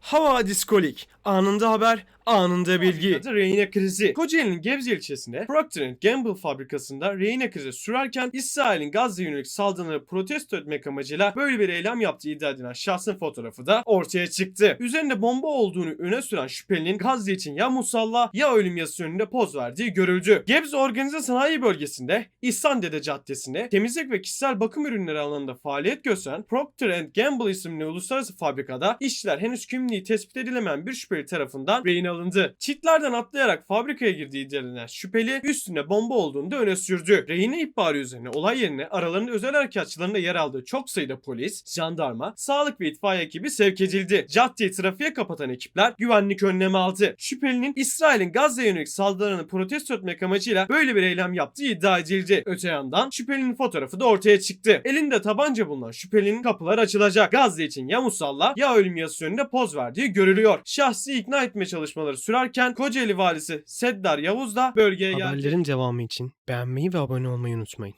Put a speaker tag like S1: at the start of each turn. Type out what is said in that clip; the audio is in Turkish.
S1: Havadis Kolik. Anında haber, anında bilgi. Reyne krizi. Kocaeli'nin Gebze ilçesinde Procter Gamble fabrikasında reyne krizi sürerken İsrail'in Gazze yönelik saldırıları protesto etmek amacıyla böyle bir eylem yaptığı iddia edilen şahsın fotoğrafı da ortaya çıktı. Üzerinde bomba olduğunu öne süren şüphelinin Gazze için ya musalla ya ölüm yazısı önünde poz verdiği görüldü. Gebze Organize Sanayi Bölgesi'nde İhsan Dede Caddesi'nde temizlik ve kişisel bakım ürünleri alanında faaliyet gösteren Procter Gamble isimli uluslararası fabrikada işçiler henüz kimliği tespit edilemeyen bir şüpheli tarafından rehin alındı. Çitlerden atlayarak fabrikaya girdiği iddia şüpheli üstünde bomba olduğunu da öne sürdü. Rehine ihbarı üzerine olay yerine aralarında özel harekatçılarında yer aldığı çok sayıda polis, jandarma, sağlık ve itfaiye ekibi sevk edildi. Caddeyi trafiğe kapatan ekipler güvenlik önlemi aldı. Şüphelinin İsrail'in Gazze'ye yönelik saldırılarını protesto etmek amacıyla böyle bir eylem yaptığı iddia edildi. Öte yandan şüphelinin fotoğrafı da ortaya çıktı. Elinde tabanca bulunan şüphelinin kapıları açılacak. Gazze için ya musalla ya ölüm yazısı önünde poz verdiği görülüyor. Şahsi ikna etme çalışmaları sürerken Kocaeli valisi Seddar Yavuz da bölgeye geldi.
S2: Haberlerin devamı için beğenmeyi ve abone olmayı unutmayın.